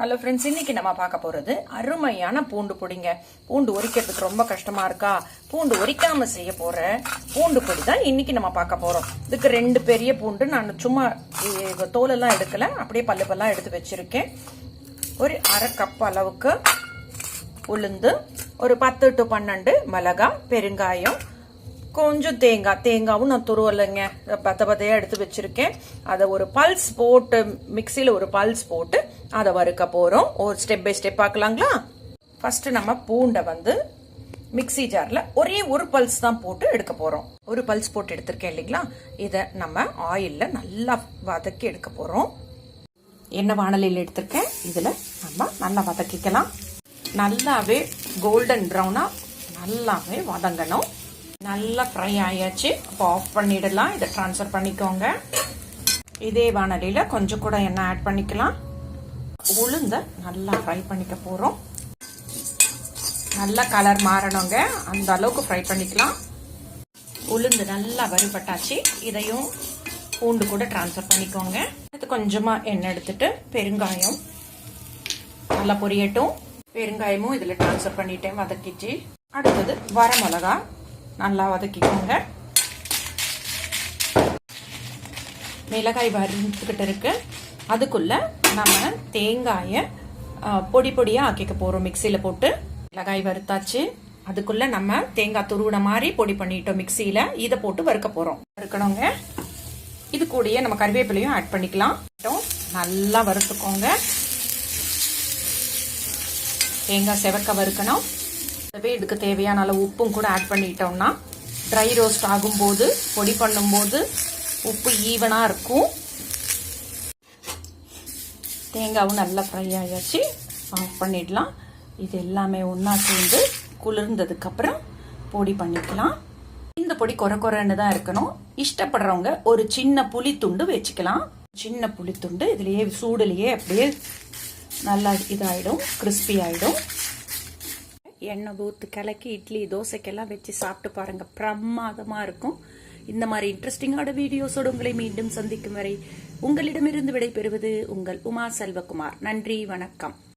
Hello friends இன்னைக்கு நம்ம பார்க்க போறது அருமையான பூண்டு பொடிங்க. பூண்டு உரிக்கிறதுக்கு ரொம்ப கஷ்டமா இருக்கா? பூண்டு உரிக்காம செய்ய போற பூண்டு பொடி தான் இன்னைக்கு நம்ம பார்க்க போறோம். இதுக்கு ரெண்டு பெரிய பூண்டு நான் சும்மா தோலெல்லாம் எடுக்கல. அப்படியே பல்லு பல்லாம் எடுத்து வச்சிருக்கேன். ஒரு அரை கப் அளவுக்கு உளுந்து ஒரு பத்து டு பன்னெண்டு மிளகாய் பெருங்காயம் கொஞ்சம் தேங்காய் தேங்காவும் நான் துருவலைங்க பத்த பத்தையாக எடுத்து வச்சுருக்கேன். அதை ஒரு பல்ஸ் போட்டு மிக்சியில் ஒரு பல்ஸ் போட்டு அதை வறுக்க போகிறோம் ஒரு ஸ்டெப் பை ஸ்டெப் பார்க்கலாங்களா? ஃபஸ்ட்டு நம்ம பூண்டை வந்து மிக்ஸி ஜாரில் ஒரே ஒரு பல்ஸ் தான் போட்டு எடுக்க போகிறோம் ஒரு பல்ஸ் போட்டு எடுத்திருக்கேன் இல்லைங்களா? இதை நம்ம ஆயிலில் நல்லா வதக்கி எடுக்க போகிறோம் எண்ணெய் வானலியில் எடுத்திருக்கேன்? இதில் நம்ம நல்லா வதக்கிக்கலாம். நல்லாவே கோல்டன் ப்ரௌனாக நல்லாவே வதங்கணும். நல்லா ஃப்ரை ஆயாச்சு. அப்போ ஆஃப் பண்ணிடலாம். இதை ட்ரான்ஸ்ஃபர் பண்ணிக்கோங்க. இதே வானலியில் கொஞ்சம் கூட எண்ணெய் ஆட் பண்ணிக்கலாம். உளுந்த நல்லா ஃப்ரை பண்ணிக்க போகிறோம் நல்லா கலர் மாறணுங்க. அந்த அளவுக்கு ஃப்ரை பண்ணிக்கலாம். உளுந்து நல்லா வறுபட்டாச்சு. இதையும் பூண்டு கூட ட்ரான்ஸ்ஃபர் பண்ணிக்கோங்க. அது கொஞ்சமாக எண்ணெய் எடுத்துட்டு பெருங்காயம் நல்லா பொரியட்டும். பெருங்காயமும் இதில் ட்ரான்ஸ்ஃபர் பண்ணிட்டேன் வதக்கிச்சு அடுத்தது வரமிளகா. நல்லா வதக்கிக்கோங்க. மிளகாய் வறுத்துக்கிட்டு இருக்கு. அதுக்குள்ள நம்ம தேங்காயை பொடி பொடியாக ஆக்கிக்க போகிறோம் மிக்சியில் போட்டு. மிளகாய் வறுத்தாச்சு. அதுக்குள்ள நம்ம தேங்காய் துருவின மாதிரி பொடி பண்ணிட்டோம் மிக்சியில் இதை போட்டு வறுக்க போகிறோம் வறுக்கணுங்க. இது கூடயே நம்ம கருவேப்பிலையும் ஆட் பண்ணிக்கலாம். நல்லா வறுத்துக்கோங்க. தேங்காய் செவக்க வறுக்கணும். அதுவே இதுக்கு தேவையான அளவு உப்பும் கூட ஆட் பண்ணிட்டோம்னா ட்ரை ரோஸ்ட் ஆகும்போது பொடி பண்ணும்போது உப்பு ஈவனாக இருக்கும். தேங்காவும் நல்லா ஃப்ரை ஆகியாச்சு ஆஃப் பண்ணிடலாம். இது எல்லாமே ஒன்றா சேர்ந்து குளிர்ந்ததுக்கப்புறம் பொடி பண்ணிக்கலாம். இந்த பொடி கொர குறைன்னு தான் இருக்கணும். இஷ்டப்படுறவங்க ஒரு சின்ன புளித்துண்டு வச்சுக்கலாம். சின்ன புளித்துண்டு இதுலேயே சூடுலேயே அப்படியே நல்லா இதாகிடும் கிறிஸ்பி ஆகிடும் எண்ணெய் ஊத்து கலக்கி இட்லி தோசைக்கெல்லாம் வச்சு சாப்பிட்டு பாருங்க. பிரமாதமா இருக்கும். இந்த மாதிரி இன்ட்ரெஸ்டிங்கான வீடியோஸோடு உங்களை மீண்டும் சந்திக்கும் வரை உங்களிடமிருந்து விடைபெறுவது உங்கள் உமா செல்வகுமார். நன்றி வணக்கம்.